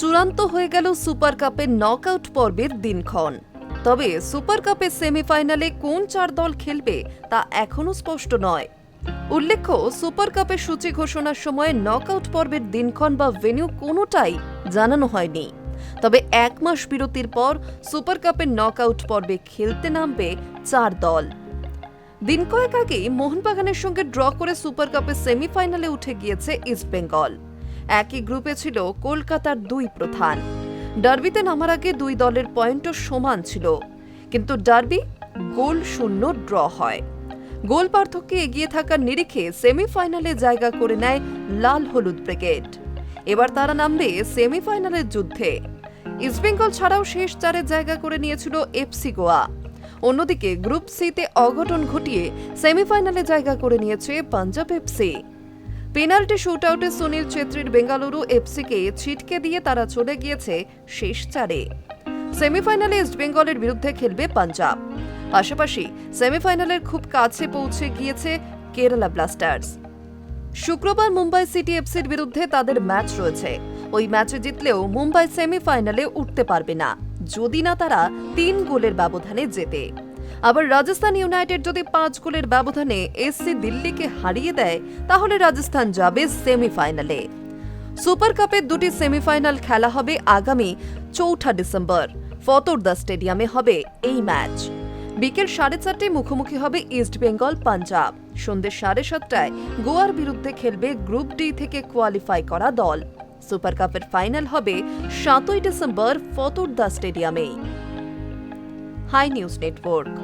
চূড়ান্ত হয়ে গেল সুপার কাপের নকআউট পর্বের দিনক্ষণ। তবে সুপার কাপের সেমিফাইনালে কোন চার দল খেলবে তা এখনও স্পষ্ট নয়। উল্লেখ্য, সুপার কাপের সূচি ঘোষণার সময় নকআউট পর্বের দিনক্ষণ বা ভেন্যু কোনোটাই জানানো হয়নি। তবে এক মাস বিরতির পর সুপার কাপের নকআউট পর্বে খেলতে নামবে চার দল। দিন কয়েক আগেই মোহনবাগানের সঙ্গে ড্র করে সুপার কাপের সেমিফাইনালে উঠে গিয়েছে ইস্টবেঙ্গল। একই গ্রুপে ছিল কলকাতার দুই প্রধান। ডার্বিতে নামার আগে দুই দলের পয়েন্টও সমান ছিল। কিন্তু ডার্বি গোল শূন্য ড্র হয়। গোল পার্থক্যে এগিয়ে থাকার নিরিখে সেমিফাইনালে জায়গা করে নেয় লাল হলুদ ব্রিগেড। এবার তারা নামবে সেমিফাইনালের যুদ্ধে। ইস্টবেঙ্গল ছাড়াও শেষ চারে জায়গা করে নিয়েছিল এফসি গোয়া। অন্যদিকে গ্রুপ সিতে অঘটন ঘটিয়ে সেমিফাইনালে জায়গা করে নিয়েছে পাঞ্জাব এফসি। পেনাল্টি শুটআউটে সুনীল ছেত্রীর বেঙ্গালুরু এফসিকে ছিটকে দিয়ে তারা চলে গিয়েছে শেষ চারে। সেমিফাইনালে ইস্টবেঙ্গলের বিরুদ্ধে খেলবে পাঞ্জাব। পাশাপাশি সেমিফাইনালের খুব কাছে পৌঁছে গিয়েছে কেরালা ব্লাস্টার্স। শুক্রবার মুম্বাই সিটি এফসির বিরুদ্ধে তাদের ম্যাচ রয়েছে। ওই ম্যাচে জিতলেও মুম্বাই সেমিফাইনালে উঠতে পারবে না, যদি না তারা তিন গোলের ব্যবধানে জেতে। আবার রাজস্থান ইউনাইটেড যদি পাঁচ গোলের ব্যবধানে এসসি দিল্লিকে হারিয়ে দেয়, তাহলে রাজস্থান যাবে সেমিফাইনালে। সুপার কাপের দুটি সেমিফাইনাল খেলা হবে আগামী চৌঠা ডিসেম্বর। ফতোরদা স্টেডিয়ামে হবে এই ম্যাচ। বিকেল সাড়ে চারটায় মুখোমুখি হবে ইস্ট বেঙ্গল, পাঞ্জাব। সন্ধ্যে সাড়ে সাতটায় গোয়ার বিরুদ্ধে খেলবে গ্রুপ ডি থেকে কোয়ালিফাই করা দল। সুপার কাপের ফাইনাল হবে সাতই December Fatorda স্টেডিয়ামেই। Hi news network